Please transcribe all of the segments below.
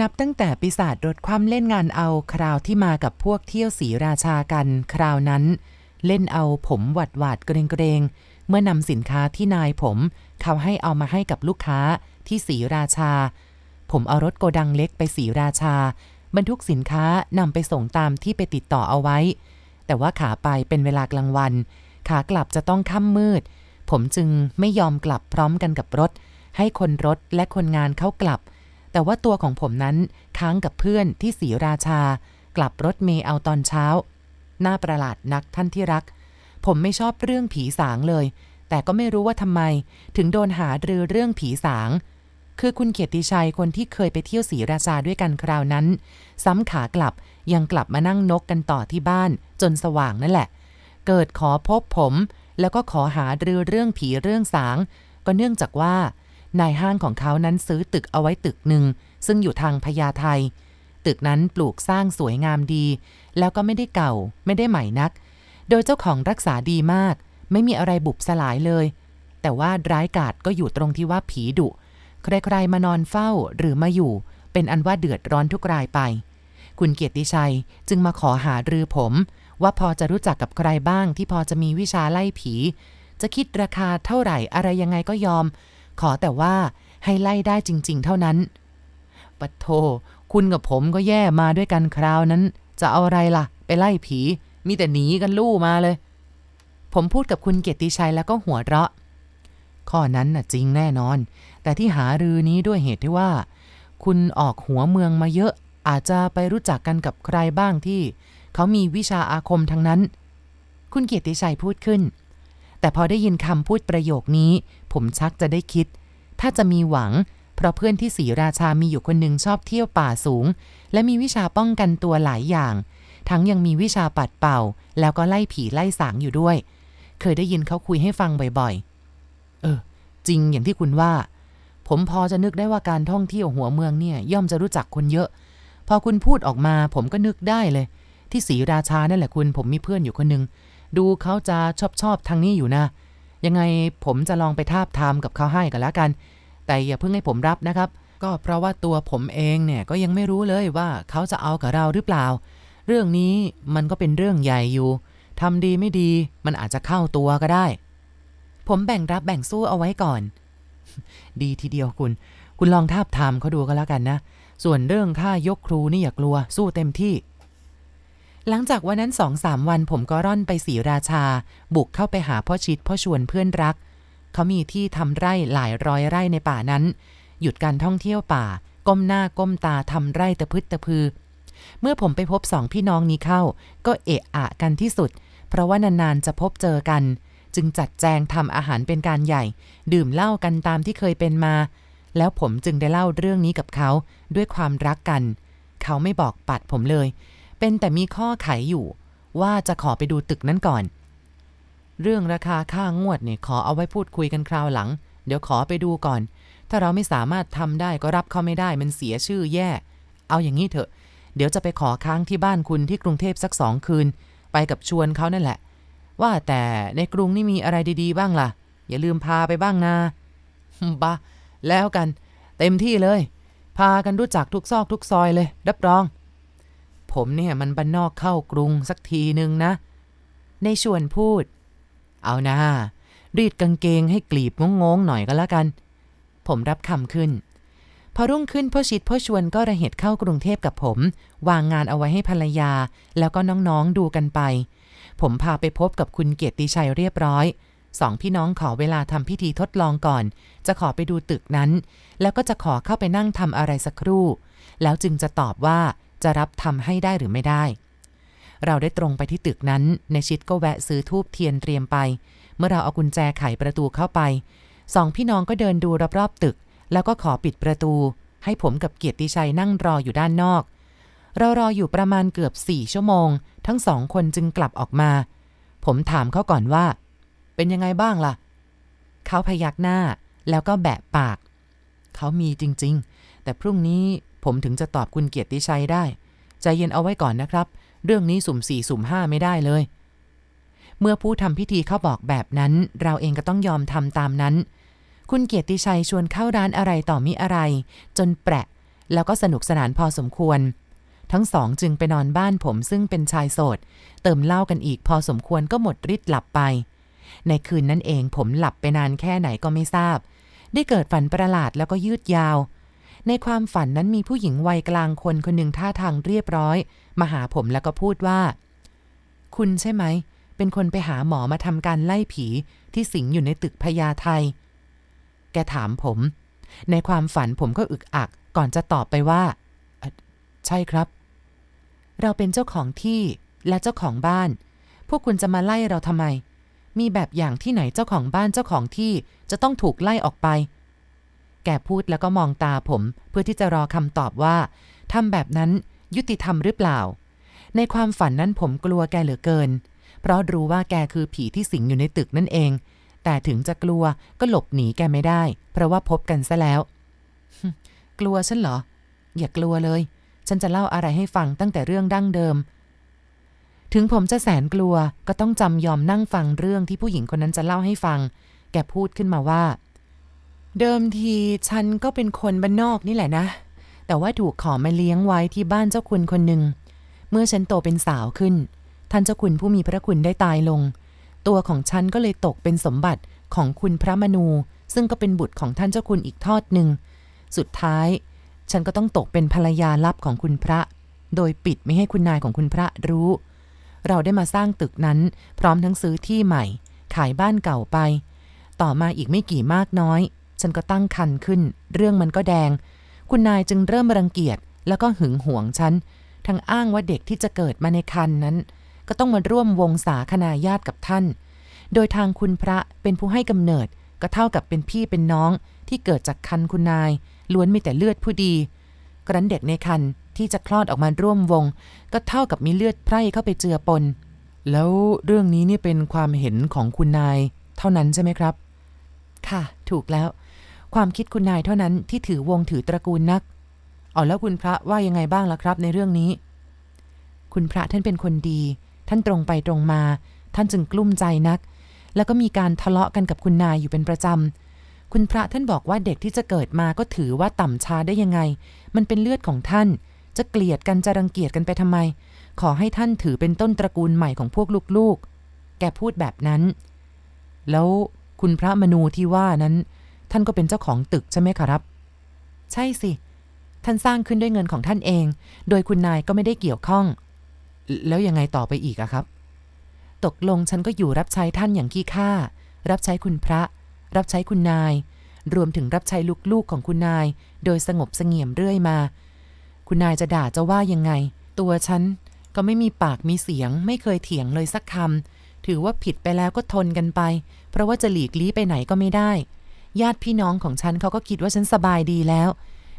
นับตั้งแต่ปีศาจรถความเล่นงานเอาคราวที่มากับพวกเที่ยวสีราชากันคราวนั้น เล่นเอาผมหวัดหวาดเกรงเกรงเมื่อนำสินค้าที่นายผม เขาให้เอามาให้กับลูกค้าที่สีราชา ผมเอารถโกดังเล็กไปสีราชา บรรทุกสินค้านำไปส่งตามที่ไปติดต่อเอาไว้ แต่ว่าขาไปเป็นเวลากลางวัน ขากลับจะต้องค่ำมืด ผมจึงไม่ยอมกลับพร้อมกันกับรถ ให้คนรถและคนงานเข้ากลับ แต่ว่าตัวของผมนั้นค้างกับเพื่อนที่ศรีราชา กลับรถเมย์เอาตอนเช้า น่าประหลาดนักท่านที่รัก ผมไม่ชอบเรื่องผีสางเลย แต่ก็ไม่รู้ว่าทำไม ถึงโดนหารือเรื่องผีสาง คือคุณเกียรติชัยคนที่เคยไปเที่ยวศรีราชาด้วยกันคราวนั้น ซ้ำขากลับยังกลับมานั่งนกกันต่อที่บ้าน จนสว่างนั่นแหละ เกิดขอพบผม แล้วก็ขอหารือเรื่องผีเรื่องสาง ก็เนื่องจากว่า นายห้างของเขานั้นซื้อตึกเอาไว้ตึกหนึ่ง ซึ่งอยู่ทางพญาไทตึกนั้นปลูกสร้างสวยงามดี แล้วก็ไม่ได้เก่า ไม่ได้ใหม่นัก โดยเจ้าของรักษาดีมาก ไม่มีอะไรบุบสลายเลย แต่ว่าร้ายกาจก็อยู่ตรงที่ว่าผีดุ ใครๆมานอนเฝ้าหรือมาอยู่ เป็นอันว่าเดือดร้อนทุกรายไป คุณเกียรติชัยจึงมาขอหารือผม ว่าพอจะรู้จักกับใครบ้างที่พอจะมีวิชาไล่ผี จะคิดราคาเท่าไหร่อะไรยังไงก็ยอม ขอแต่ว่าให้ไล่ได้จริง ๆ เท่านั้นปะโท คุณกับผมก็แย่มาด้วยกันคราวนั้น จะเอาอะไรล่ะ ไปไล่ผี มีแต่หนีกันลู่มาเลย ผมพูดกับคุณเกียรติชัยแล้วก็หัวเราะ ข้อนั้นน่ะจริงแน่นอน แต่ที่หารือนี้ด้วยเหตุที่ว่า คุณออกหัวเมืองมาเยอะอาจจะไปรู้จักกันกับใครบ้างที่ เขามีวิชาอาคมทั้งนั้น คุณเกียรติชัยพูดขึ้น แต่พอได้ยินคำพูดประโยคนี้ ผมชักจะได้คิด ถ้าจะมีหวัง เพราะเพื่อนที่ศรีราชามีอยู่คนหนึ่งชอบเที่ยวป่าสูง และมีวิชาป้องกันตัวหลายอย่าง ทั้งยังมีวิชาปัดเป่า แล้วก็ไล่ผีไล่สางอยู่ด้วย เคยได้ยินเขาคุยให้ฟังบ่อยๆ เออ จริงอย่างที่คุณว่า ผมพอจะนึกได้ว่าการท่องเที่ยวหัวเมืองเนี่ย ย่อมจะรู้จักคนเยอะ พอคุณพูดออกมา ผมก็นึกได้เลย ที่ศรีราชานั่นแหละคุณ ผมมีเพื่อนอยู่คนหนึ่งดูเขาจะชอบชอบทางนี้อยู่นะ ยังไงผมจะลองไปทาบทามกับเขาให้กันแล้วกัน แต่อย่าเพิ่งให้ผมรับนะครับ ก็เพราะว่าตัวผมเองเนี่ยก็ยังไม่รู้เลยว่าเขาจะเอากับเราหรือเปล่า เรื่องนี้มันก็เป็นเรื่องใหญ่อยู่ทำดีไม่ดีมันอาจจะเข้าตัวก็ได้ ผมแบ่งรับแบ่งสู้เอาไว้ก่อน ดีทีเดียวคุณ คุณลองทาบทามเขาดูก็แล้วกันนะ ส่วนเรื่องค่ายกครูนี่อย่ากลัวสู้เต็มที่ หลังจากวันนั้นสองสามวันผมก็ร่อนไปศรีราชา บุกเข้าไปหาพ่อชิดพ่อชวนเพื่อนรัก เขามีที่ทำไร่หลายร้อยไร่ในป่านั้น หยุดการท่องเที่ยวป่า ก้มหน้าก้มตาทำไร่ตะพึดตะพือ เมื่อผมไปพบสองพี่น้องนี้เข้า ก็เอะอะกันที่สุด เพราะว่านานๆจะพบเจอกัน จึงจัดแจงทำอาหารเป็นการใหญ่ ดื่มเหล้ากันตามที่เคยเป็นมา แล้วผมจึงได้เล่าเรื่องนี้กับเขาด้วยความรักกัน เขาไม่บอกปัดผมเลย เป็นแต่มีข้อไขอยู่ ว่าจะขอไปดูตึกนั้นก่อน เรื่องราคาค่างวดเนี่ยขอเอาไว้พูดคุยกันคราวหลัง เดี๋ยวขอไปดูก่อน ถ้าเราไม่สามารถทำได้ก็รับเขาไม่ได้มันเสียชื่อแย่ เอาอย่างนี้เถอะ เดี๋ยวจะไปขอค้างที่บ้านคุณที่กรุงเทพสักสองคืน ไปกับชวนเขานั่นแหละ ว่าแต่ในกรุงนี่มีอะไรดีๆ บ้างล่ะ อย่าลืมพาไปบ้างนะบะแล้วกัน เต็มที่เลย พากันรู้จักทุกซอกทุกซอยเลย รับรอง ผมเนี่ยมันบ้านนอกเข้ากรุงสักทีหนึ่งนะ ในชวนพูด เอานะรีดกางเกงให้กลีบงงๆหน่อยก็แล้วกัน ผมรับคำขึ้น พอรุ่งขึ้นพ่อชิดพ่อชวนก็ระเหตุเข้ากรุงเทพกับผม วางงานเอาไว้ให้ภรรยา แล้วก็น้องๆดูกันไป ผมพาไปพบกับคุณเกียรติชัยเรียบร้อยสองพี่น้องขอเวลาทำพิธีทดลองก่อน จะขอไปดูตึกนั้น แล้วก็จะขอเข้าไปนั่งทำอะไรสักครู่ แล้วจึงจะตอบว่า จะรับทำให้ได้หรือไม่ได้ เราได้ตรงไปที่ตึกนั้น ในชิดก็แวะซื้อทูบเทียนเตรียมไป เมื่อเราเอากุญแจไขประตูเข้าไป สองพี่น้องก็เดินดูรอบๆตึก แล้วก็ขอปิดประตู ให้ผมกับเกียรติชัยนั่งรออยู่ด้านนอก เรารออยู่ประมาณเกือบสี่ชั่วโมง ทั้งสองคนจึงกลับออกมา ผมถามเขาก่อนว่า เป็นยังไงบ้างล่ะ เขาพยักหน้าแล้วก็แบะปาก เขามีจริงๆ แต่พรุ่งนี้ ผมถึงจะตอบคุณเกียรติชัยได้ ใจเย็นเอาไว้ก่อนนะครับ เรื่องนี้สุ่มสี่สุ่มห้าไม่ได้เลย เมื่อผู้ทำพิธีเขาบอกแบบนั้น เราเองก็ต้องยอมทำตามนั้น คุณเกียรติชัยชวนเข้าร้านอะไรต่อมิอะไร จนแปะ แล้วก็สนุกสนานพอสมควร ทั้งสองจึงไปนอนบ้านผมซึ่งเป็นชายโสด เติมเหล้ากันอีกพอสมควรก็หมดฤทธิ์หลับไป ในคืนนั้นเองผมหลับไปนานแค่ไหนก็ไม่ทราบ ได้เกิดฝันประหลาดแล้วก็ยืดยาว ในความฝันนั้นมีผู้หญิงวัยกลางคนคนหนึ่งท่าทางเรียบร้อย มาหาผมแล้วก็พูดว่า คุณใช่ไหม เป็นคนไปหาหมอมาทำการไล่ผีที่สิงอยู่ในตึกพญาไทแกถามผม ในความฝันผมก็อึกอัก ก่อนจะตอบไปว่า ใช่ครับ เราเป็นเจ้าของที่และเจ้าของบ้าน พวกคุณจะมาไล่เราทำไม มีแบบอย่างที่ไหนเจ้าของบ้านเจ้าของที่จะต้องถูกไล่ออกไป แกพูดแล้วก็มองตาผม เพื่อที่จะรอคำตอบว่าทำแบบนั้นยุติธรรมหรือเปล่า ในความฝันนั้นผมกลัวแกเหลือเกิน เพราะรู้ว่าแกคือผีที่สิงอยู่ในตึกนั่นเอง แต่ถึงจะกลัวก็หลบหนีแกไม่ได้ เพราะว่าพบกันซะแล้ว กลัวฉันเหรอ อย่ากลัวเลย ฉันจะเล่าอะไรให้ฟังตั้งแต่เรื่องดั้งเดิม ถึงผมจะแสนกลัวก็ต้องจำยอมนั่งฟังเรื่องที่ผู้หญิงคนนั้นจะเล่าให้ฟัง แกพูดขึ้นมาว่า เดิมทีฉันก็เป็นคนบ้านนอกนี่แหละนะ แต่ว่าถูกขอมาเลี้ยงไว้ที่บ้านเจ้าคุณคนหนึ่ง เมื่อฉันโตเป็นสาวขึ้น ท่านเจ้าคุณผู้มีพระคุณได้ตายลง ตัวของฉันก็เลยตกเป็นสมบัติของคุณพระมนู ซึ่งก็เป็นบุตรของท่านเจ้าคุณอีกทอดหนึ่ง สุดท้าย ฉันก็ต้องตกเป็นภรรยาลับของคุณพระ โดยปิดไม่ให้คุณนายของคุณพระรู้ เราได้มาสร้างตึกนั้นพร้อมทั้งซื้อที่ใหม่ ขายบ้านเก่าไป ต่อมาอีกไม่กี่มากน้อย ฉันก็ตั้งคันขึ้น เรื่องมันก็แดง คุณนายจึงเริ่มรังเกียจ แล้วก็หึงหวงฉัน ทั้งอ้างว่าเด็กที่จะเกิดมาในคันนั้น ก็ต้องมาร่วมวงสาคนาญาติกับท่าน โดยทางคุณพระเป็นผู้ให้กำเนิด ก็เท่ากับเป็นพี่เป็นน้องที่เกิดจากคันคุณนาย ล้วนมีแต่เลือดผู้ดี กรั้นเด็กในคันที่จะคลอดออกมาร่วมวง ก็เท่ากับมีเลือดไพร่เข้าไปเจือปน แล้วเรื่องนี้นี่เป็นความเห็นของคุณนาย เท่านั้นใช่ไหมครับ ค่ะ ถูกแล้ว ความคิดคุณนายเท่านั้นที่ถือวงถือตระกูลนักเอ๋อแล้วคุณพระว่ายังไงบ้างล่ะครับในเรื่องนี้ คุณพระท่านเป็นคนดี ท่านตรงไปตรงมา ท่านจึงกลุ้มใจนัก แล้วก็มีการทะเลาะกันกับคุณนายอยู่เป็นประจำ คุณพระท่านบอกว่าเด็กที่จะเกิดมาก็ถือว่าต่ำช้าได้ยังไง มันเป็นเลือดของท่าน จะเกลียดกันจะรังเกียจกันไปทำไม ขอให้ท่านถือเป็นต้นตระกูลใหม่ของพวกลูกๆ แกพูดแบบนั้น แล้วคุณพระมนูที่ว่านั้น ท่านก็เป็นเจ้าของตึกใช่ไหมครับ ใช่สิ ท่านสร้างขึ้นด้วยเงินของท่านเอง โดยคุณนายก็ไม่ได้เกี่ยวข้อง แล้วยังไงต่อไปอีกอะครับ ตกลงฉันก็อยู่รับใช้ท่านอย่างขี้ข้า รับใช้คุณพระ รับใช้คุณนาย รวมถึงรับใช้ลูกๆของคุณนาย โดยสงบเสงี่ยมเรื่อยมา คุณนายจะด่าจะว่ายังไง ตัวฉันก็ไม่มีปากมีเสียง ไม่เคยเถียงเลยสักคำถือว่าผิดไปแล้วก็ทนกันไป เพราะว่าจะหลีกลี้ไปไหนก็ไม่ได้ ญาติพี่น้องของฉันเขาก็คิดว่าฉันสบายดีแล้ว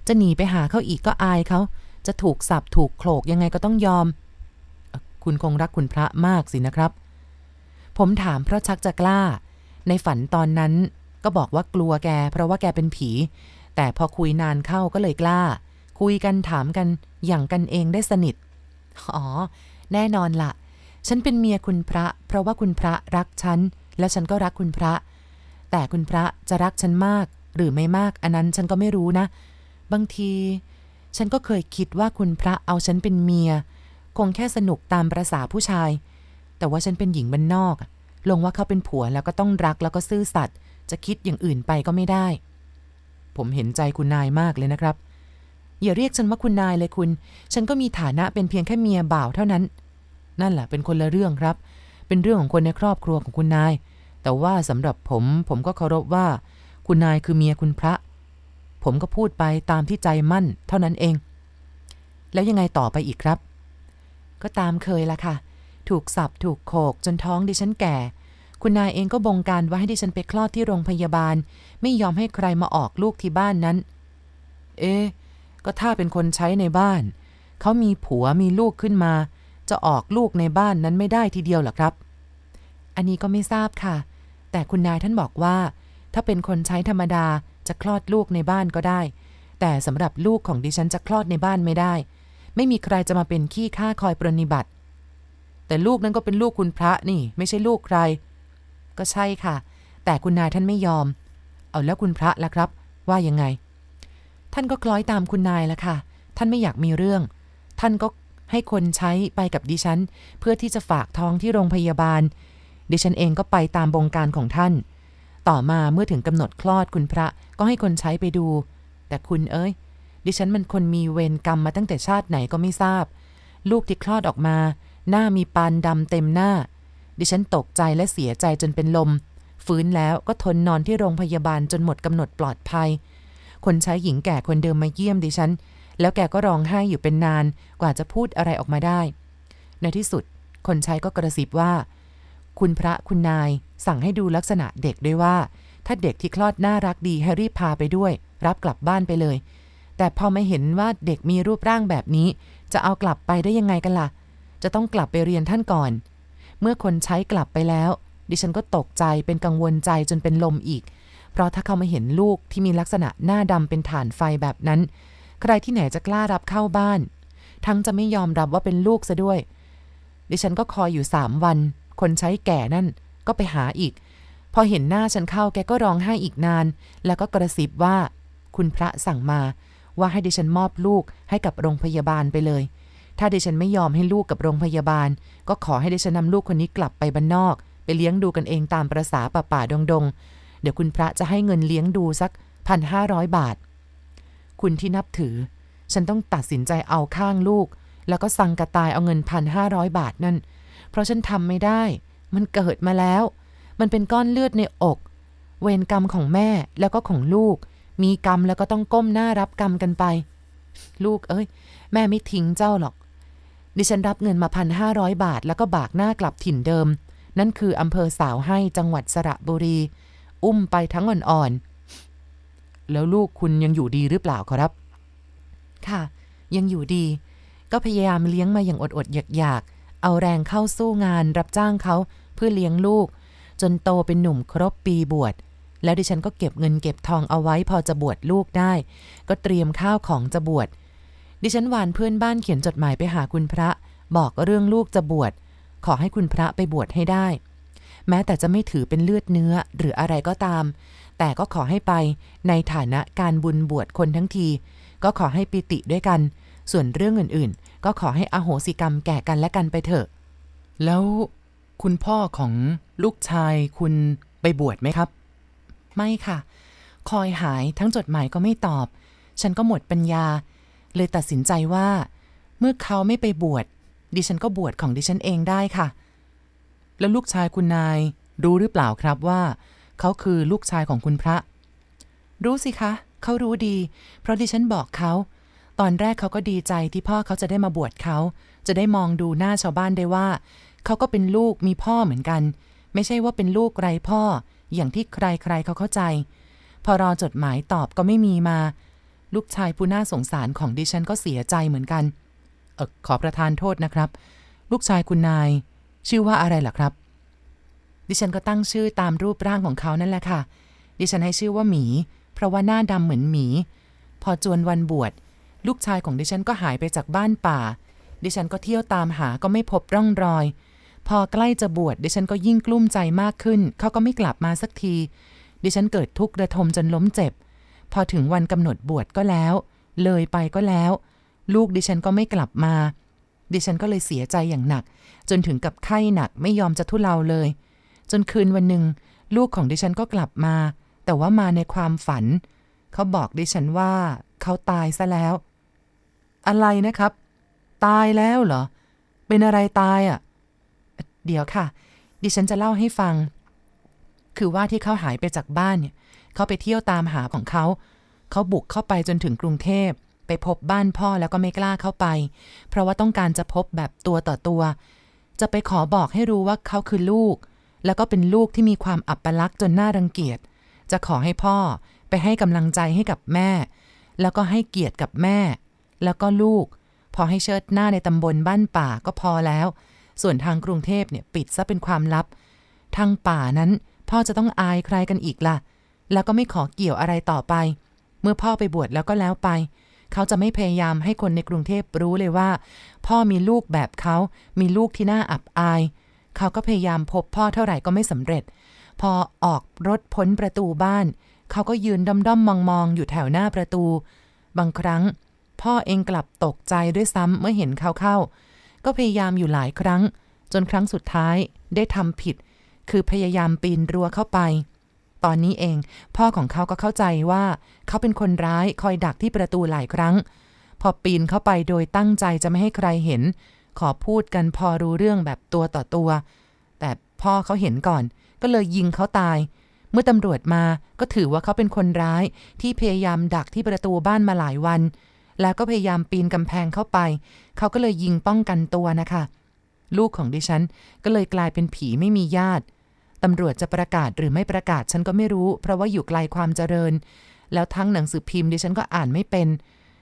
จะหนีไปหาเขาอีกก็อายเขา จะถูกสับถูกโขลกยังไงก็ต้องยอม คุณคงรักคุณพระมากสินะครับ ผมถามเพราะชักจะกล้า ในฝันตอนนั้นก็บอกว่ากลัวแก เพราะว่าแกเป็นผี แต่พอคุยนานเข้าก็เลยกล้า คุยกันถามกันอย่างกันเองได้สนิท อ๋อ แน่นอนละ่ะ ฉันเป็นเมียคุณพระ เพราะว่าคุณพระรักฉัน และฉันก็รักคุณพระ แต่คุณพระจะรักฉันมาก หรือไม่มากอันนั้นฉันก็ไม่รู้นะ บางที ฉันก็เคยคิดว่าคุณพระเอาฉันเป็นเมีย คงแค่สนุกตามประษาผู้ชาย แต่ว่าฉันเป็นหญิงบ้านนอก ลงว่าเขาเป็นผัวแล้วก็ต้องรักแล้วก็ซื่อสัตย์จะคิดอย่างอื่นไปก็ไม่ได้ ผมเห็นใจคุณนายมากเลยนะครับ อย่าเรียกฉันว่าคุณนายเลยคุณ ฉันก็มีฐานะเป็นเพียงแค่เมียบ่าวเท่านั้น นั่นแหละเป็นคนละเรื่องครับ เป็นเรื่องของคนในครอบครัวของคุณนาย แต่ว่าสำหรับผมผมก็เคารพว่า คุณนายคือเมียคุณพระ ผมก็พูดไปตามที่ใจมั่น เท่านั้นเอง แล้วยังไงต่อไปอีกครับ ก็ตามเคยละค่ะ ถูกสับถูกโขกจนท้องดิฉันแก่ คุณนายเองก็บงการว่าให้ดิฉันไปคลอดที่โรงพยาบาล ไม่ยอมให้ใครมาออกลูกที่บ้านนั้น เอ๊ก็ถ้าเป็นคนใช้ในบ้าน เขามีผัวมีลูกขึ้นมา จะออกลูกในบ้านนั้นไม่ได้ทีเดียวหรอครับ อันนี้ก็ไม่ทราบค่ะ แต่คุณนายท่านบอกว่า ถ้าเป็นคนใช้ธรรมดาจะคลอดลูกในบ้านก็ได้ แต่สำหรับลูกของดิฉันจะคลอดในบ้านไม่ได้ ไม่มีใครจะมาเป็นขี้ข้าคอยปรนนิบัติ แต่ลูกนั้นก็เป็นลูกคุณพระนี่ ไม่ใช่ลูกใคร ก็ใช่ค่ะ แต่คุณนายท่านไม่ยอม เอาแล้วคุณพระล่ะครับ ว่ายังไง ท่านก็คล้อยตามคุณนายละค่ะ ท่านไม่อยากมีเรื่อง ท่านก็ให้คนใช้ไปกับดิฉัน เพื่อที่จะฝากท้องที่โรงพยาบาล ดิฉันเองก็ไปตามบงการของท่าน ต่อมาเมื่อถึงกำหนดคลอดคุณพระก็ให้คนใช้ไปดู แต่คุณเอ้ย ดิฉันมันคนมีเวรกรรมมาตั้งแต่ชาติไหนก็ไม่ทราบ ลูกที่คลอดออกมา หน้ามีปานดำเต็มหน้า ดิฉันตกใจและเสียใจจนเป็นลม ฟื้นแล้วก็ทนนอนที่โรงพยาบาลจนหมดกำหนดปลอดภัย คนใช้หญิงแก่คนเดิมมาเยี่ยมดิฉัน แล้วแกก็ร้องไห้อยู่เป็นนานกว่าจะพูดอะไรออกมาได้ ในที่สุด คนใช้ก็กระซิบว่า คุณพระคุณนายสั่งให้ดูลักษณะเด็กด้วยว่า ถ้าเด็กที่คลอดน่ารักดีให้รีบพาไปด้วย รับกลับบ้านไปเลย แต่พอไม่เห็นว่าเด็กมีรูปร่างแบบนี้ จะเอากลับไปได้ยังไงกันล่ะ จะต้องกลับไปเรียนท่านก่อน เมื่อคนใช้กลับไปแล้ว ดิฉันก็ตกใจเป็นกังวลใจจนเป็นลมอีก เพราะถ้าเขามาเห็นลูกที่มีลักษณะหน้าดำเป็นฐานไฟแบบนั้น ใครที่ไหนจะกล้ารับเข้าบ้าน ทั้งจะไม่ยอมรับว่าเป็นลูกซะด้วย ดิฉันก็คอยอยู่สามวัน คนใช้แก่นั่นก็ไปหาอีก พอเห็นหน้าฉันเข้าแกก็ร้องไห้อีกนาน แล้วก็กระซิบว่า คุณพระสั่งมา ว่าให้ดิฉันมอบลูกให้กับโรงพยาบาลไปเลย ถ้าดิฉันไม่ยอมให้ลูกกับโรงพยาบาล ก็ขอให้ดิฉันนำลูกคนนี้กลับไปบ้านนอก ไปเลี้ยงดูกันเองตามประษาป่าป่าดงดงๆเดี๋ยวคุณพระจะให้เงินเลี้ยงดูสักพันห้าร้อยบาท คุณที่นับถือ ฉันต้องตัดสินใจเอาข้างลูก แล้วก็สั่งกระตายเอาเงินพันห้าร้อยบาทนั่น เพราะฉันทำไม่ได้ มันเกิดมาแล้ว มันเป็นก้อนเลือดในอก เวรกรรมของแม่แล้วก็ของลูก มีกรรมแล้วก็ต้องก้มหน้ารับกรรมกันไป ลูกเอ้ย แม่ไม่ทิ้งเจ้าหรอก ดิฉันรับเงินมาพันห้าร้อยบาท แล้วก็บากหน้ากลับถิ่นเดิม นั่นคืออำเภอสาวให้จังหวัดสระบุรี อุ้มไปทั้งอ่อนๆ แล้วลูกคุณยังอยู่ดีหรือเปล่าครับ ค่ะ ยังอยู่ดี ก็พยายามเลี้ยงมาอย่างอดๆอยากๆ เอาแรงเข้าสู้งานรับจ้างเขาเพื่อเลี้ยงลูก จนโตเป็นหนุ่มครบปีบวช แล้วดิฉันก็เก็บเงินเก็บทองเอาไว้พอจะบวชลูกได้ ก็เตรียมข้าวของจะบวช ดิฉันวานเพื่อนบ้านเขียนจดหมายไปหาคุณพระ บอกเรื่องลูกจะบวช ขอให้คุณพระไปบวชให้ได้ แม้แต่จะไม่ถือเป็นเลือดเนื้อหรืออะไรก็ตาม แต่ก็ขอให้ไปในฐานะการบุญบวชคนทั้งที ก็ขอให้ปิติด้วยกัน ส่วนเรื่องอื่นๆ ก็ขอให้อโหสิกรรมแก่กันและกันไปเถอะ แล้วคุณพ่อของลูกชายคุณไปบวชไหมครับ ไม่ค่ะ คอยหายทั้งจดหมายก็ไม่ตอบ ฉันก็หมดปัญญา เลยตัดสินใจว่า เมื่อเขาไม่ไปบวชดิฉันก็บวชของดิฉันเองได้ค่ะ แล้วลูกชายคุณนายรู้หรือเปล่าครับว่า เขาคือลูกชายของคุณพระ รู้สิคะ เขารู้ดี เพราะดิฉันบอกเขา ตอนแรกเขาก็ดีใจที่พ่อเขาจะได้มาบวชเขา จะได้มองดูหน้าชาวบ้านได้ว่า เขาก็เป็นลูกมีพ่อเหมือนกัน ไม่ใช่ว่าเป็นลูกไร้พ่อ อย่างที่ใครๆเขาเข้าใจ พอรอจดหมายตอบก็ไม่มีมา ลูกชายผู้น่าสงสารของดิฉันก็เสียใจเหมือนกัน เออขอประทานโทษนะครับ ลูกชายคุณนาย ชื่อว่าอะไรล่ะครับ ดิฉันก็ตั้งชื่อตามรูปร่างของเขานั่นแหละค่ะ ดิฉันให้ชื่อว่าหมี เพราะว่าหน้าดำเหมือนหมี พอจวนวันบวช ลูกชายของดิฉันก็หายไปจากบ้านป่า ดิฉันก็เที่ยวตามหาก็ไม่พบร่องรอย พอใกล้จะบวชดิฉันก็ยิ่งกลุ้มใจมากขึ้น เขาก็ไม่กลับมาสักที ดิฉันเกิดทุกข์ระทมจนล้มเจ็บ พอถึงวันกำหนดบวชก็แล้ว เลยไปก็แล้ว ลูกดิฉันก็ไม่กลับมา ดิฉันก็เลยเสียใจอย่างหนัก จนถึงกับไข้หนักไม่ยอมจะทุเลาเลย จนคืนวันหนึ่งลูกของดิฉันก็กลับมา แต่ว่ามาในความฝัน เขาบอกดิฉันว่า เขาตายซะแล้ว อะไรนะครับ ตายแล้วเหรอ เป็นอะไรตายอะ่ะ เดี๋ยวค่ะ ดิฉันจะเล่าให้ฟัง คือว่าที่เขาหายไปจากบ้านเนี่ย เขาไปเที่ยวตามหาของเขา เขาบุกเข้าไปจนถึงกรุงเทพ ไปพบบ้านพ่อแล้วก็ไม่กล้าเข้าไป เพราะว่าต้องการจะพบแบบตัวต่อตัว จะไปขอบอกให้รู้ว่าเขาคือลูก แล้วก็เป็นลูกที่มีความอับปลักษ์จนน่ารังเกียจ จะขอให้พ่อไปให้กำลังใจให้กับแม่ แล้วก็ให้เกียรติกับแม่ แล้วก็ลูก พอให้เชิดหน้าในตำบลบ้านป่าก็พอแล้ว ส่วนทางกรุงเทพเนี่ยปิดซะเป็นความลับ ทางป่านั้นพ่อจะต้องอายใครกันอีกล่ะ แล้วก็ไม่ขอเกี่ยวอะไรต่อไป เมื่อพ่อไปบวชแล้วก็แล้วไป เขาจะไม่พยายามให้คนในกรุงเทพรู้เลยว่า พ่อมีลูกแบบเขา มีลูกที่น่าอับอาย เขาก็พยายามพบพ่อเท่าไหร่ก็ไม่สำเร็จ พอออกรถพ้นประตูบ้าน เขาก็ยืนด้อมๆมองๆอยู่แถวหน้าประตู บางครั้ง พ่อเองกลับตกใจด้วยซ้ำเมื่อเห็นเขาเข้า ก็พยายามอยู่หลายครั้ง จนครั้งสุดท้ายได้ทำผิด คือพยายามปีนรั้วเข้าไป ตอนนี้เองพ่อของเขาก็เข้าใจว่า เขาเป็นคนร้ายคอยดักที่ประตูหลายครั้ง พอปีนเข้าไปโดยตั้งใจจะไม่ให้ใครเห็น ขอพูดกันพอรู้เรื่องแบบตัวต่อตัว แต่พ่อเขาเห็นก่อน ก็เลยยิงเขาตายเมื่อตำรวจมาก็ถือว่าเขาเป็นคนร้ายที่พยายามดักที่ประตูบ้านมาหลายวัน แล้วก็พยายามปีนกำแพงเข้าไป เขาก็เลยยิงป้องกันตัวนะคะ ลูกของดิฉันก็เลยกลายเป็นผีไม่มีญาติตำรวจจะประกาศหรือไม่ประกาศฉันก็ไม่รู้ เพราะว่าอยู่ไกลความเจริญ แล้วทั้งหนังสือพิมพ์ดิฉันก็อ่านไม่เป็น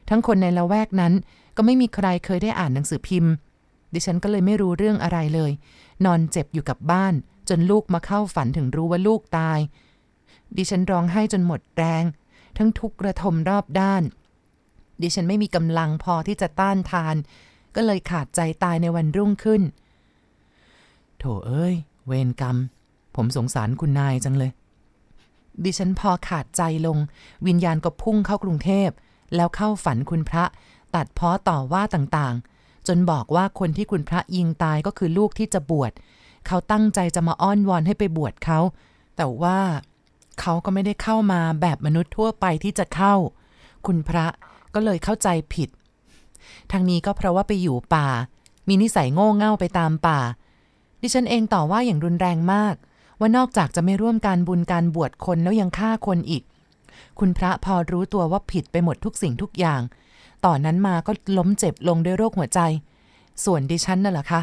ทั้งคนในละแวกนั้น ก็ไม่มีใครเคยได้อ่านหนังสือพิมพ์ ดิฉันก็เลยไม่รู้เรื่องอะไรเลย นอนเจ็บอยู่กับบ้าน จนลูกมาเข้าฝันถึงรู้ว่าลูกตาย ดิฉันร้องไห้จนหมดแรง ทั้งทุกข์ระทมรอบด้าน ดิฉันไม่มีกำลังพอที่จะต้านทาน ก็เลยขาดใจตายในวันรุ่งขึ้น โถเอ้ย เวรกรรม ผมสงสารคุณนายจังเลย ดิฉันพอขาดใจลง วิญญาณก็พุ่งเข้ากรุงเทพ แล้วเข้าฝันคุณพระ ตัดเพ้อต่อว่าต่างๆ จนบอกว่าคนที่คุณพระยิงตายก็คือลูกที่จะบวช เขาตั้งใจจะมาอ้อนวอนให้ไปบวชเขา แต่ว่าเขาก็ไม่ได้เข้ามาแบบมนุษย์ทั่วไปที่จะเข้า คุณพระ ก็เลยเข้าใจผิด ทางนี้ก็เพราะว่าไปอยู่ป่า มีนิสัยโง่เง่าไปตามป่า ดิฉันเองต่อว่าอย่างรุนแรงมาก ว่านอกจากจะไม่ร่วมการบุญการบวชคนแล้วยังฆ่าคนอีก คุณพระพอรู้ตัวว่าผิดไปหมดทุกสิ่งทุกอย่าง ต่อนนั้นมาก็ล้มเจ็บลงด้วยโรคหัวใจ ส่วนดิฉันน่ะเหรอคะ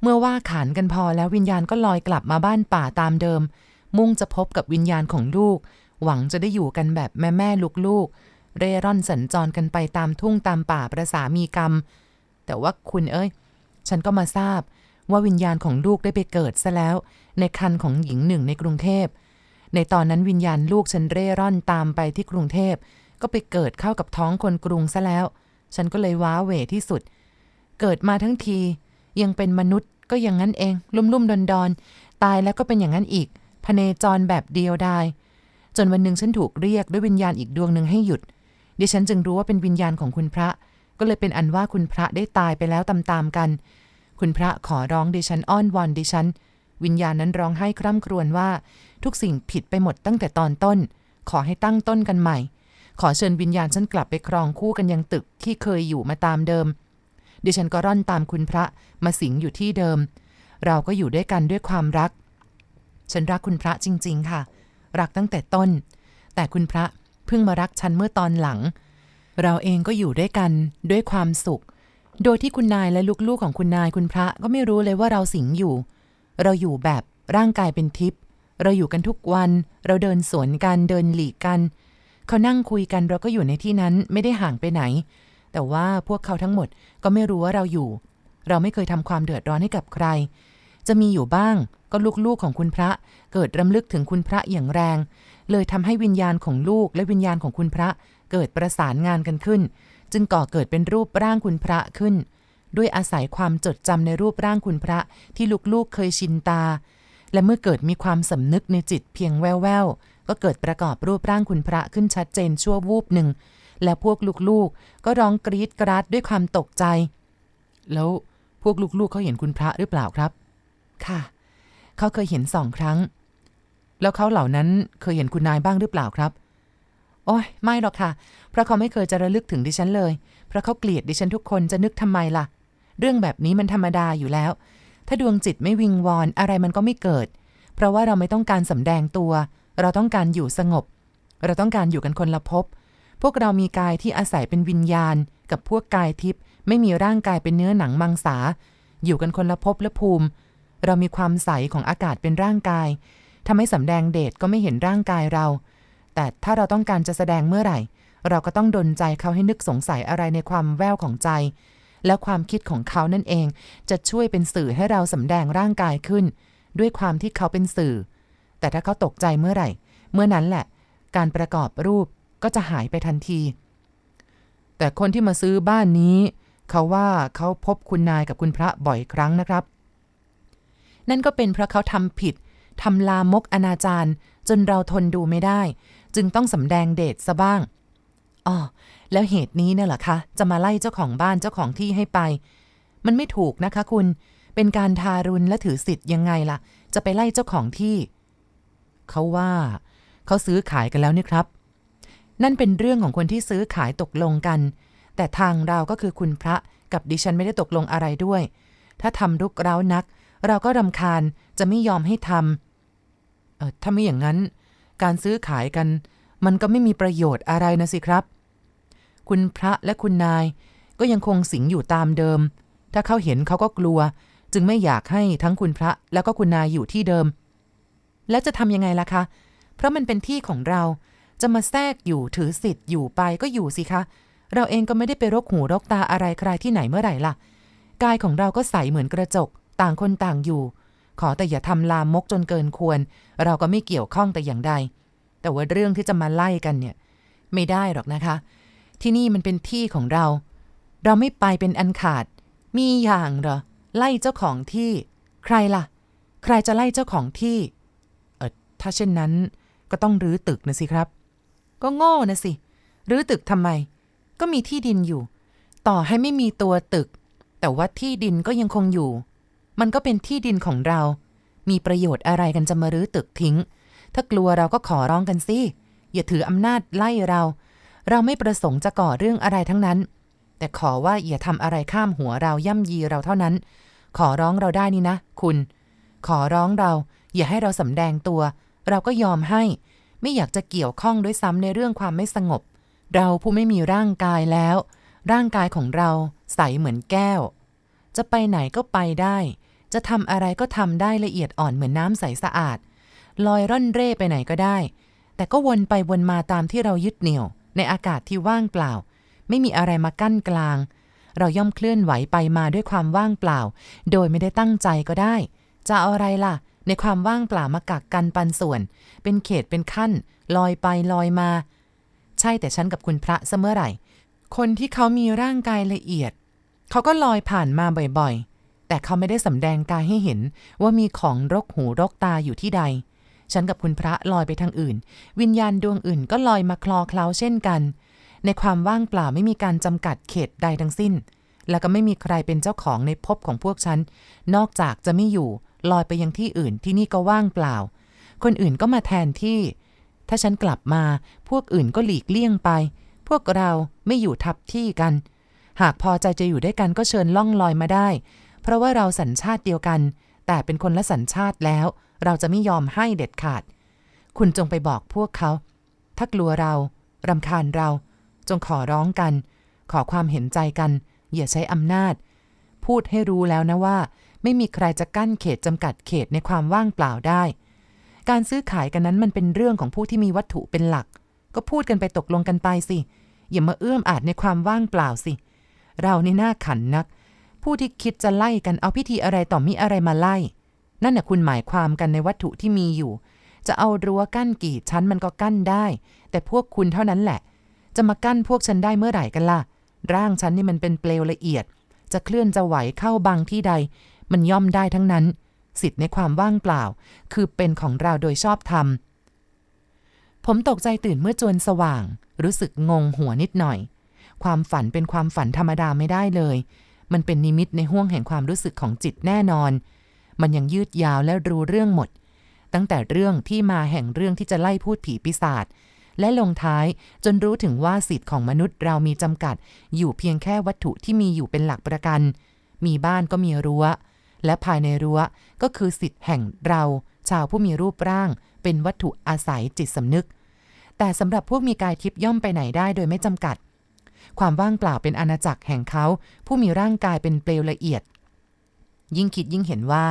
เมื่อว่าขานกันพอแล้ววิญญาณก็ลอยกลับมาบ้านป่าตามเดิม มุ่งจะพบกับวิญญาณของลูก หวังจะได้อยู่กันแบบแม่แม่ลูกลูกๆ เร่ร่อนสัญจรกันไปตามทุ่งตามป่าประสามีกรรม แต่ว่าคุณเอ้ย ฉันก็มาทราบว่าวิญญาณของลูกได้ไปเกิดซะแล้ว ในคันของหญิงหนึ่งในกรุงเทพ ในตอนนั้นวิญญาณลูกฉันเร่ร่อนตามไปที่กรุงเทพ ก็ไปเกิดเข้ากับท้องคนกรุงซะแล้ว ฉันก็เลยว้าเหวที่สุด เกิดมาทั้งที ยังเป็นมนุษย์ก็อย่างนั้นเอง ลุ่มลุ่มดอนดอนๆ ตายแล้วก็เป็นอย่างนั้นอีกพเนจรแบบเดียวดายจนวันหนึ่งฉันถูกเรียกด้วยวิญญาณอีกดวงหนึ่งให้หยุด ดิฉันจึงรู้ว่าเป็นวิญญาณของคุณพระ ก็เลยเป็นอันว่าคุณพระได้ตายไปแล้วตามๆกัน คุณพระขอร้องดิฉันอ้อนวอนดิฉัน วิญญาณนั้นร้องไห้คร่ำครวญว่า ทุกสิ่งผิดไปหมดตั้งแต่ตอนต้น ขอให้ตั้งต้นกันใหม่ ขอเชิญวิญญาณฉันกลับไปครองคู่กันยังตึกที่เคยอยู่มาตามเดิม ดิฉันก็ร่อนตามคุณพระมาสิงอยู่ที่เดิม เราก็อยู่ด้วยกันด้วยความรัก ฉันรักคุณพระจริง ๆ ค่ะ รักตั้งแต่ต้น แต่คุณพระ เพิ่งมารักฉันเมื่อตอนหลัง เราเองก็อยู่ด้วยกันด้วยความสุข โดยที่คุณนายและลูกๆของคุณนายคุณพระก็ไม่รู้เลยว่าเราสิงอยู่ เราอยู่แบบร่างกายเป็นทิพย์เราอยู่กันทุกวัน เราเดินสวนกันเดินหลีกกัน เขานั่งคุยกันเราก็อยู่ในที่นั้นไม่ได้ห่างไปไหน แต่ว่าพวกเขาทั้งหมดก็ไม่รู้ว่าเราอยู่ เราไม่เคยทำความเดือดร้อนให้กับใคร จะมีอยู่บ้างก็ลูกๆของคุณพระเกิดรำลึกถึงคุณพระอย่างแรง เลยทำให้วิญญาณของลูกและวิญญาณของคุณพระ เกิดประสานงานกันขึ้น จึงก่อเกิดเป็นรูปร่างคุณพระขึ้น ด้วยอาศัยความจดจำในรูปร่างคุณพระที่ลูกๆเคยชินตา และเมื่อเกิดมีความสำนึกในจิตเพียงแว่วๆก็เกิดประกอบรูปร่างคุณพระขึ้นชัดเจนชั่ววูบหนึ่งและพวกลูกๆ ก็ร้องกรีดกราดด้วยความตกใจ แล้วพวกลูกๆเขาเห็นคุณพระหรือเปล่าครับ ค่ะ เขาเคยเห็นสองครั้ง แล้วเขาเหล่านั้นเคยเห็นคุณนายบ้างหรือเปล่าครับ โอ้ยไม่หรอกค่ะ เพราะเขาไม่เคยจะระลึกถึงดิฉันเลย เพราะเขาเกลียดดิฉันทุกคนจะนึกทำไมล่ะ เรื่องแบบนี้มันธรรมดาอยู่แล้ว ถ้าดวงจิตไม่วิงวอนอะไรมันก็ไม่เกิด เพราะว่าเราไม่ต้องการสำแดงตัว เราต้องการอยู่สงบ เราต้องการอยู่กันคนละภพ พวกเรามีกายที่อาศัยเป็นวิญญาณ กับพวกกายทิพย์ไม่มีร่างกายเป็นเนื้อหนังมังสา อยู่กันคนละภพและภูมิ เรามีความใสของอากาศเป็นร่างกาย ทำให้สำแดงเดชก็ไม่เห็นร่างกายเรา แต่ถ้าเราต้องการจะแสดงเมื่อไหร่ เราก็ต้องดนใจเขาให้นึกสงสัยอะไรในความแววของใจ แล้วความคิดของเขานั่นเอง จะช่วยเป็นสื่อให้เราสำแดงร่างกายขึ้น ด้วยความที่เขาเป็นสื่อ แต่ถ้าเขาตกใจเมื่อไหร่ เมื่อนั้นแหละ การประกอบรูปก็จะหายไปทันที แต่คนที่มาซื้อบ้านนี้ เขาว่าเขาพบคุณนายกับคุณพระบ่อยครั้งนะครับ นั่นก็เป็นเพราะเขาทำผิด ทำลามกอนาจารจนเราทนดูไม่ได้ จึงต้องสำแดงเดชซะบ้างอ๋อแล้วเหตุนี้เนี่ยเหรอคะจะมาไล่เจ้าของบ้านเจ้าของที่ให้ไป มันไม่ถูกนะคะคุณเป็นการทารุณและถือสิทธิ์ยังไงล่ะ จะไปไล่เจ้าของที่ เขาว่าเขาซื้อขายกันแล้วนี่ครับ นั่นเป็นเรื่องของคนที่ซื้อขายตกลงกัน แต่ทางเราก็คือคุณพระกับดิฉันไม่ได้ตกลงอะไรด้วย ถ้าทำรุกเร้านัก เราก็รำคาญจะไม่ยอมให้ทำ เออถ้าไม่อย่างนั้น การซื้อขายกัน มันก็ไม่มีประโยชน์อะไรนะสิครับ คุณพระและคุณนาย ก็ยังคงสิงอยู่ตามเดิม ถ้าเขาเห็นเขาก็กลัว จึงไม่อยากให้ทั้งคุณพระแล้วก็คุณนายอยู่ที่เดิม แล้วจะทำยังไงล่ะคะ เพราะมันเป็นที่ของเรา จะมาแทรกอยู่ถือสิทธิ์อยู่ไปก็อยู่สิคะ เราเองก็ไม่ได้ไปรกหูรกตาอะไรใครที่ไหนเมื่อไหร่ล่ะ กายของเราก็ใสเหมือนกระจก ต่างคนต่างอยู่ ขอแต่อย่าทำลามกจนเกินควร เราก็ไม่เกี่ยวข้องแต่อย่างใด แต่ว่าเรื่องที่จะมาไล่กันเนี่ย ไม่ได้หรอกนะคะ ที่นี่มันเป็นที่ของเรา เราไม่ไปเป็นอันขาด มีอย่างเหรอ ไล่เจ้าของที่ ใครล่ะ ใครจะไล่เจ้าของที่ เออถ้าเช่นนั้นก็ต้องรื้อตึกนะสิครับ ก็โง่นะสิรื้อตึกทำไม ก็มีที่ดินอยู่ ต่อให้ไม่มีตัวตึก แต่ว่าที่ดินก็ยังคงอยู่ มันก็เป็นที่ดินของเรา มีประโยชน์อะไรกันจะมารื้อตึกทิ้ง ถ้ากลัวเราก็ขอร้องกันสิ อย่าถืออำนาจไล่เรา เราไม่ประสงค์จะก่อเรื่องอะไรทั้งนั้น แต่ขอว่าอย่าทำอะไรข้ามหัวเราย่ำยีเราเท่านั้น ขอร้องเราได้นี่นะ คุณ ขอร้องเรา อย่าให้เราสำแดงตัว เราก็ยอมให้ ไม่อยากจะเกี่ยวข้องด้วยซ้ำในเรื่องความไม่สงบ เราผู้ไม่มีร่างกายแล้ว ร่างกายของเราใสเหมือนแก้ว จะไปไหนก็ไปได้ จะทำอะไรก็ทำได้ละเอียดอ่อนเหมือนน้ำใสสะอาด ลอยร่อนเร่ไปไหนก็ได้ แต่ก็วนไปวนมาตามที่เรายึดเหนี่ยว ในอากาศที่ว่างเปล่า ไม่มีอะไรมากั้นกลาง เราย่อมเคลื่อนไหวไปมาด้วยความว่างเปล่า โดยไม่ได้ตั้งใจก็ได้ จะเอาอะไรล่ะ ในความว่างเปล่ามากักกันปันส่วน เป็นเขตเป็นขั้น ลอยไปลอยมา ใช่แต่ฉันกับคุณพระเสมอไหร่ คนที่เขามีร่างกายละเอียด เขาก็ลอยผ่านมาบ่อยๆ แต่เขาไม่ได้สำแดงกายให้เห็นว่ามีของรกหูรกตาอยู่ที่ใด ฉันกับคุณพระลอยไปทางอื่น วิญญาณดวงอื่นก็ลอยมาคลอเคล้าเช่นกัน ในความว่างเปล่าไม่มีการจำกัดเขตใดทั้งสิ้น แล้วก็ไม่มีใครเป็นเจ้าของในภพของพวกฉัน นอกจากจะไม่อยู่ลอยไปยังที่อื่นที่นี่ก็ว่างเปล่า คนอื่นก็มาแทนที่ ถ้าฉันกลับมาพวกอื่นก็หลีกเลี่ยงไป พวกเราไม่อยู่ทับที่กัน หากพอใจจะอยู่ด้วยกันก็เชิญล่องลอยมาได้ เพราะว่าเราสัญชาติเดียวกัน แต่เป็นคนละสัญชาติแล้ว เราจะไม่ยอมให้เด็ดขาด คุณจงไปบอกพวกเขา ถ้ากลัวเรารำคาญเรา จงขอร้องกัน ขอความเห็นใจกัน อย่าใช้อำนาจ พูดให้รู้แล้วนะว่า ไม่มีใครจะกั้นเขตจำกัดเขตในความว่างเปล่าได้ การซื้อขายกันนั้นมันเป็นเรื่องของผู้ที่มีวัตถุเป็นหลัก ก็พูดกันไปตกลงกันไปสิ อย่ามาเอื้อมอาจในความว่างเปล่าสิ เรานี่น่าขันนัก ผู้ที่คิดจะไล่กันเอาพิธีอะไรต่อมีอะไรมาไล่ นั่นน่ะคุณหมายความกันในวัตถุที่มีอยู่ จะเอารั้วกั้นกี่ชั้นมันก็กั้นได้ แต่พวกคุณเท่านั้นแหละ จะมากั้นพวกฉันได้เมื่อไหร่กันล่ะ ร่างฉันนี่มันเป็นเปลวละเอียด จะเคลื่อนจะไหวเข้าบางที่ใด มันย่อมได้ทั้งนั้น สิทธิ์ในความว่างเปล่า คือเป็นของเราโดยชอบธรรม ผมตกใจตื่นเมื่อจวนสว่าง รู้สึกงงหัวนิดหน่อย ความฝันเป็นความฝันธรรมดาไม่ได้เลย มันเป็นนิมิตในห้วงแห่งความรู้สึกของจิตแน่นอน มันยังยืดยาวและรู้เรื่องหมด ตั้งแต่เรื่องที่มาแห่งเรื่องที่จะไล่พูดผีปีศาจและลงท้ายจนรู้ถึงว่าสิทธิ์ของมนุษย์เรามีจำกัด อยู่เพียงแค่วัตถุที่มีอยู่เป็นหลักประกัน มีบ้านก็มีรั้ว และภายในรั้วก็คือสิทธิ์แห่งเรา ชาวผู้มีรูปร่าง เป็นวัตถุอาศัยจิตสำนึก แต่สำหรับพวกมีกายทิพย์ย่อมไปไหนได้โดยไม่จำกัด ความว่างเปล่าเป็นอาณาจักรแห่งเขา ผู้มีร่างกายเป็นเปลวละเอียด ยิ่งคิดยิ่งเห็นว่า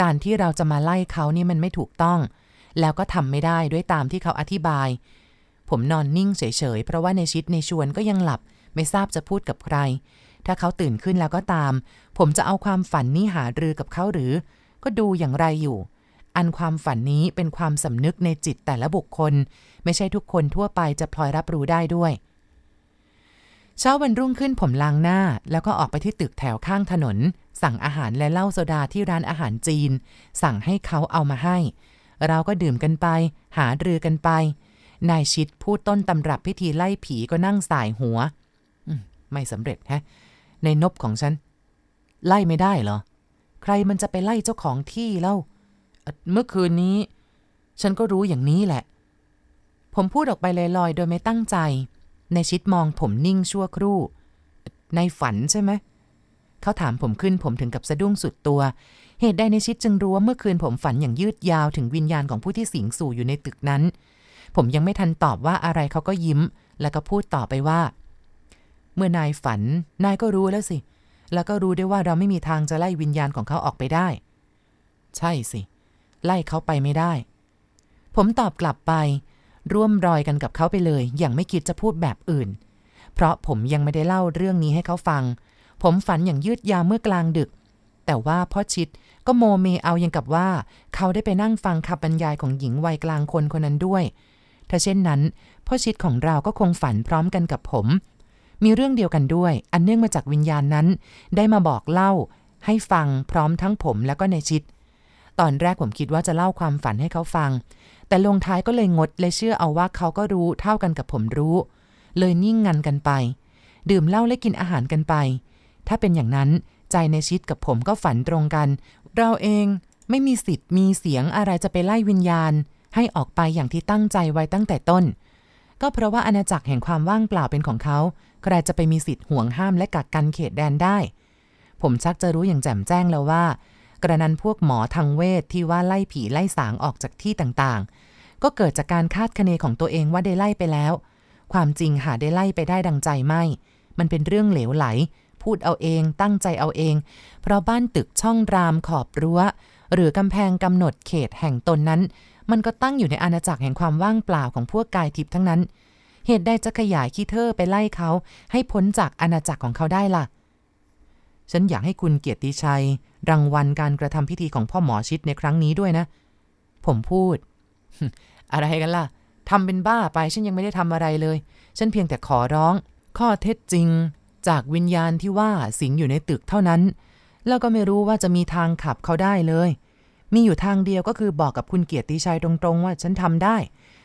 การที่เราจะมาไล่เขานี่มันไม่ถูกต้อง แล้วก็ทำไม่ได้ด้วยตามที่เขาอธิบาย ผมนอนนิ่งเฉยๆ เพราะว่าในชิดในชวนก็ยังหลับ ไม่ทราบจะพูดกับใคร ถ้าเขาตื่นขึ้นแล้วก็ตาม ผมจะเอาความฝันนี้หารือกับเขาหรือ ก็ดูอย่างไรอยู่อันความฝันนี้เป็นความสำนึกในจิตแต่ละบุคคล ไม่ใช่ทุกคนทั่วไปจะพลอยรับรู้ได้ด้วย เช้าวันรุ่งขึ้นผมล้างหน้า แล้วก็ออกไปที่ตึกแถวข้างถนน สั่งอาหารและเหล้าโซดาที่ร้านอาหารจีน สั่งให้เขาเอามาให้ เราก็ดื่มกันไป หารือกันไป นายชิดพูดต้นตำรับพิธีไล่ผีก็นั่งสายหัวไม่สำเร็จฮะ ในนบของฉัน ไล่ไม่ได้เหรอ ใครมันจะไปไล่เจ้าของที่เล่า เมื่อคืนนี้ ฉันก็รู้อย่างนี้แหละ ผมพูดออกไปลอยๆ โดยไม่ตั้งใจ ในชิดมองผมนิ่งชั่วครู่ ในฝันใช่ไหม เขาถามผมขึ้นผมถึงกับสะดุ้งสุดตัว เหตุใดในชิดจึงรู้ว่าเมื่อคืนผมฝันอย่างยืดยาวถึงวิญญาณของผู้ที่สิงสู่อยู่ในตึกนั้น ผมยังไม่ทันตอบว่าอะไรเขาก็ยิ้ม แล้วก็พูดต่อไปว่า เมื่อนายฝัน นายก็รู้แล้วสิ แล้วก็รู้ได้ว่าเราไม่มีทางจะไล่วิญญาณของเขาออกไปได้ ใช่สิ ไล่เขาไปไม่ได้ ผมตอบกลับไป ร่วมรอยกันกับเขาไปเลย อย่างไม่คิดจะพูดแบบอื่น เพราะผมยังไม่ได้เล่าเรื่องนี้ให้เขาฟัง ผมฝันอย่างยืดยาวเมื่อกลางดึก แต่ว่าพ่อชิดก็โมเมเอายังกับว่า เขาได้ไปนั่งฟังคำบรรยายของหญิงวัยกลางคนคนนั้นด้วย ถ้าเช่นนั้นพ่อชิดของเราก็คงฝันพร้อมกันกับผม มีเรื่องเดียวกันด้วย อันเนื่องมาจากวิญญาณนั้น ได้มาบอกเล่า ให้ฟังพร้อมทั้งผมแล้วก็ในชิดตอนแรกผมคิดว่าจะเล่าความฝันให้เขาฟัง แต่ลงท้ายก็เลยงดเลยเชื่อเอาว่าเขาก็รู้เท่ากันกับผมรู้ เลยนิ่งงันกันไป ดื่มเหล้าและกินอาหารกันไป ถ้าเป็นอย่างนั้นใจในชิดกับผมก็ฝันตรงกัน เราเองไม่มีสิทธิ์มีเสียงอะไรจะไปไล่วิญญาณ ให้ออกไปอย่างที่ตั้งใจไว้ตั้งแต่ต้น ก็เพราะว่าอาณาจักรแห่งความว่างเปล่าเป็นของเขาใครจะไปมีสิทธิ์ห่วงห้ามและกักกันเขตแดนได้ ผมชักจะรู้อย่างแจ่มแจ้งแล้วว่า ระนั้นพวกหมอทางเวทที่ว่าไล่ผีไล่สางออกจากที่ต่างๆ ก็เกิดจากการคาดคะเนของตัวเองว่าได้ไล่ไปแล้ว ความจริงหาได้ไล่ไปได้ดังใจไม่ มันเป็นเรื่องเหลวไหล พูดเอาเองตั้งใจเอาเอง เพราะบ้านตึกช่องรามขอบรั้ว หรือกำแพงกำหนดเขตแห่งตนนั้น มันก็ตั้งอยู่ในอาณาจักรแห่งความว่างเปล่าของพวกกายทิพย์ทั้งนั้น เหตุใดจะขยายขี้เทอไปไล่เขาให้พ้นจากอาณาจักรของเขาได้ล่ะ ฉันอยากให้คุณเกียรติชัย รางวัลการกระทำพิธีของพ่อหมอชิดในครั้งนี้ด้วยนะ ผมพูด อะไรกันล่ะทำเป็นบ้าไปฉันยังไม่ได้ทำอะไรเลย ฉันเพียงแต่ขอร้อง ข้อเท็จจริง จากวิญญาณที่ว่าสิงอยู่ในตึกเท่านั้น แล้วก็ไม่รู้ว่าจะมีทางขับเขาได้เลย มีอยู่ทางเดียวก็คือบอกกับคุณเกียรติชัยตรงๆ ว่าฉันทำได้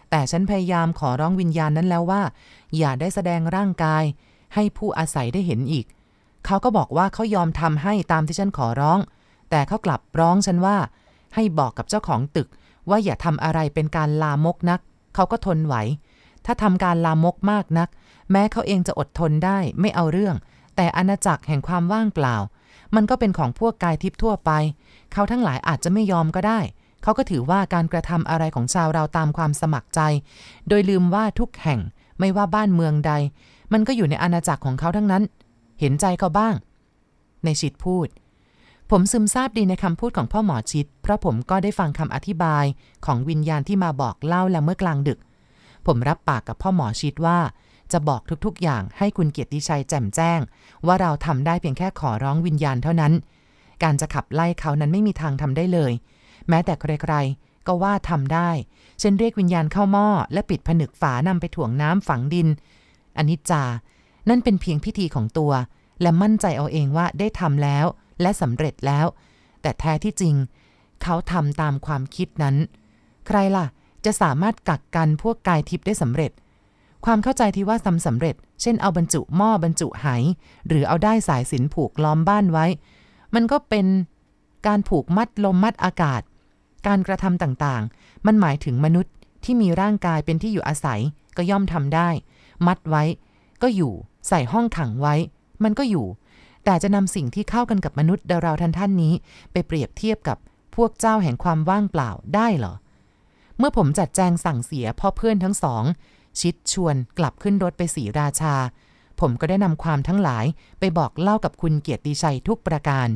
แต่ฉันพยายามขอร้องวิญญาณนั้นแล้วว่า อย่าได้แสดงร่างกาย ให้ผู้อาศัยได้เห็นอีก เขาก็บอกว่าเขายอมทำให้ตามที่ฉันขอร้อง แต่เขากลับร้องฉันว่า ให้บอกกับเจ้าของตึก ว่าอย่าทำอะไรเป็นการลามกนัก เขาก็ทนไหว ถ้าทำการลามกมากนัก แม้เขาเองจะอดทนได้ไม่เอาเรื่อง แต่อาณาจักรแห่งความว่างเปล่า มันก็เป็นของพวกกายทิพย์ทั่วไป เขาทั้งหลายอาจจะไม่ยอมก็ได้ เขาก็ถือว่าการกระทำอะไรของชาวเราตามความสมัครใจ โดยลืมว่าทุกแห่งไม่ว่าบ้านเมืองใด มันก็อยู่ในอาณาจักรของเขาทั้งนั้น เห็นใจเขาบ้าง ในชิดพูด ผมซึมซาบดีในคำพูดของพ่อหมอชิด เพราะผมก็ได้ฟังคำอธิบายของวิญญาณที่มาบอกเล่าแล้วเมื่อกลางดึก ผมรับปากกับพ่อหมอชิดว่า จะบอกทุกๆ อย่างให้คุณเกียรติชัยแจ่มแจ้ง ว่าเราทำได้เพียงแค่ขอร้องวิญญาณเท่านั้น การจะขับไล่เขานั้นไม่มีทางทำได้เลย แม้แต่ใครๆก็ว่าทำได้ เช่นเรียกวิญญาณเข้าหม้อและปิดผนึกฝานำไปถ่วงน้ำฝังดินอนิจจา นั่นเป็นเพียงพิธีของตัว และมั่นใจเอาเองว่าได้ทำแล้ว และสำเร็จแล้ว แต่แท้ที่จริง เขาทำตามความคิดนั้น ใครล่ะ จะสามารถกักกันพวกกายทิพย์ได้สำเร็จ ความเข้าใจที่ว่าทำสำเร็จ เช่นเอาบรรจุหม้อบรรจุไหหรือเอาได้สายสินผูกล้อมบ้านไว้ มันก็เป็นการผูกมัดลมมัดอากาศ การกระทำต่างๆ มันหมายถึงมนุษย์ที่มีร่างกายเป็นที่อยู่อาศัยก็ย่อมทำได้ มัดไว้ ก็อยู่ ใส่ห้องขังไว้ มันก็อยู่ แต่จะนำสิ่งที่เข้ากันกับมนุษย์เราท่านท่านนี้ ไปเปรียบเทียบกับพวกเจ้าแห่งความว่างเปล่าได้เหรอ เมื่อผมจัดแจงสั่งเสียพ่อเพื่อนทั้งสอง ชิดชวนกลับขึ้นรถไปสีราชา ผมก็ได้นำความทั้งหลายไปบอกเล่ากับคุณเกียรติชัยทุกประการ